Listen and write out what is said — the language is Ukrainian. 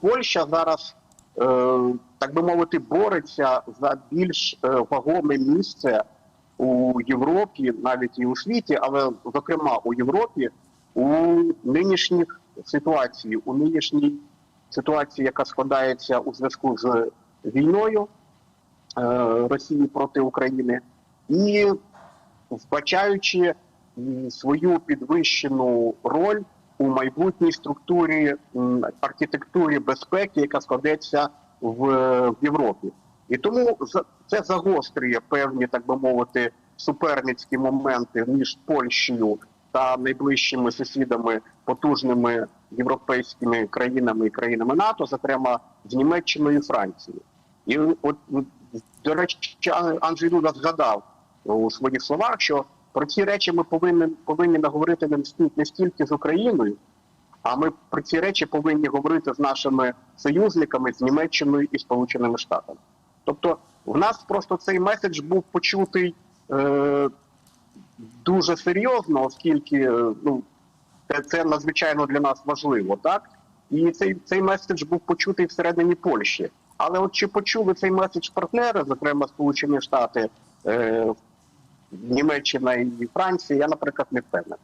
Польща зараз, е, так би мовити, бореться за більш е, вагоме місце у Європі, навіть і у світі, але зокрема у Європі, у нинішніх ситуації, у нинішній ситуації, яка складається у зв'язку з війною е, Росії проти України, і вбачаючи свою підвищену роль у майбутній структурі архітектурі безпеки, яка складеться в, в Європі. І тому це загострює певні, так би мовити, суперницькі моменти між Польщею та найближчими сусідами, потужними європейськими країнами і країнами НАТО, зокрема з Німеччиною і Францією. І от до речі, Ан- Анджей Дуда згадав у своїх словах, що про ці речі ми повинні повинні наговорити не стільки, з Україною, а ми про ці речі повинні говорити з нашими союзниками, з Німеччиною і Сполученими Штатами. Тобто, в нас просто цей меседж був почутий е, дуже серйозно, оскільки е, ну, це, це надзвичайно для нас важливо, так? І цей, цей меседж був почутий всередині Польщі. Але от чи почули цей меседж партнери, зокрема Сполучені Штати, е, Німеччина і Франція, я, наприклад, не впевнений.